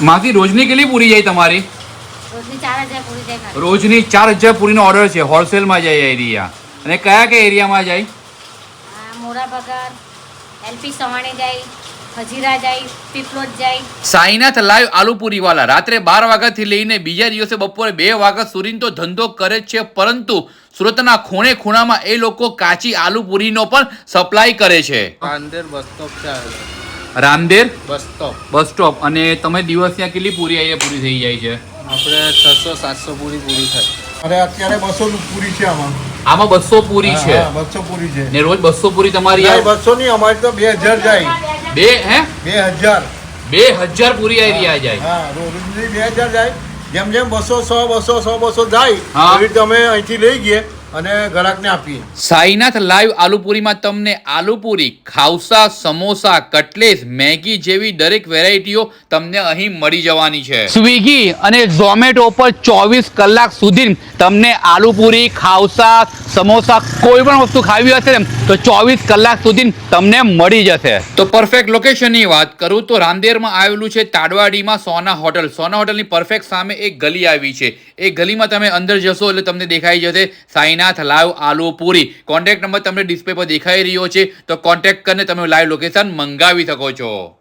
માસી રોજની કેટલી પૂરી જાય તમારી? રોજની ચાર હજાર પૂરીનો ઓર્ડર છે હોલસેલમાં જાય એરિયા અને કયા કયા એરિયામાં જાય? એલપી સવાણી જાય ખજીરા જાય પીપલોદ જાય. સાઈનાથ લાઈવ આલુપુરી વાલા રાત્રે બાર વાગ્યાથી લઈને બીજા દિવસે બપોરે બે વાગ્યા સુધી તો ધંધો કરે છે પરંતુ સુરતના ખૂણે ખૂણામાં એ લોકો કાચી આલુપુરીનો પણ સપ્લાય કરે છે. અંદર બસ સ્ટોપ. રામદેર બસ સ્ટોપ બસ સ્ટોપ અને તમે દિવસ ત્યાં કેટલી પૂરી અહીંયા પૂરી થઈ જાય છે? આપણે છસો સાતસો પૂરી પૂરી થાય. અરે અત્યારે બસો પૂરી છે આમાં. આમાં બસો પૂરી છે? બસો પૂરી છે. ને રોજ બસો પૂરી તમારી બસો નહીં અમારી તો બે હજાર જાય. બે હે? બે હજાર. બે હજાર પૂરી એરિયા જાય. હા રોજની બે હજાર જાય. જેમ જેમ બસો સો બસો સો બસો જાય હા. એવી રીતે અમે અહીંથી લઈ ગઈએ અને ગ્રાહકને આપીએ. સાઈનાથ લાઈવ આલુપુરીમાં તમને આલુપુરી ખાવસા સમોસા કટલેસ મેગી જેવી દરેક વેરાયટીઓ તમને અહીં મળી જવાની છે. સ્વિગી અને ઝોમેટો પર ચોવીસ કલાક સુધી તમને આલુપુરી ખાવસા સમોસા કોઈ પણ વસ્તુ ખાવી હશે ને તો ચોવીસ કલાક સુધી તમને મળી જશે. તો પરફેક્ટ લોકેશનની વાત કરું તો રાંદેરમાં આવેલું છે તાડવાડીમાં સોના હોટલ. સોના હોટલની પરફેક્ટ સામે એક ગલી આવી છે. એ ગલીમાં તમે અંદર જશો એટલે તમને દેખાઈ જશે Sainath live aloo, puri. Contact number તમને ડિસ્પ્લે પર દેખાઈ રહ્યો છે. તો કોન્ટેક્ટ કરીને તમે લાઈવ લોકેશન મંગાવી શકો છો.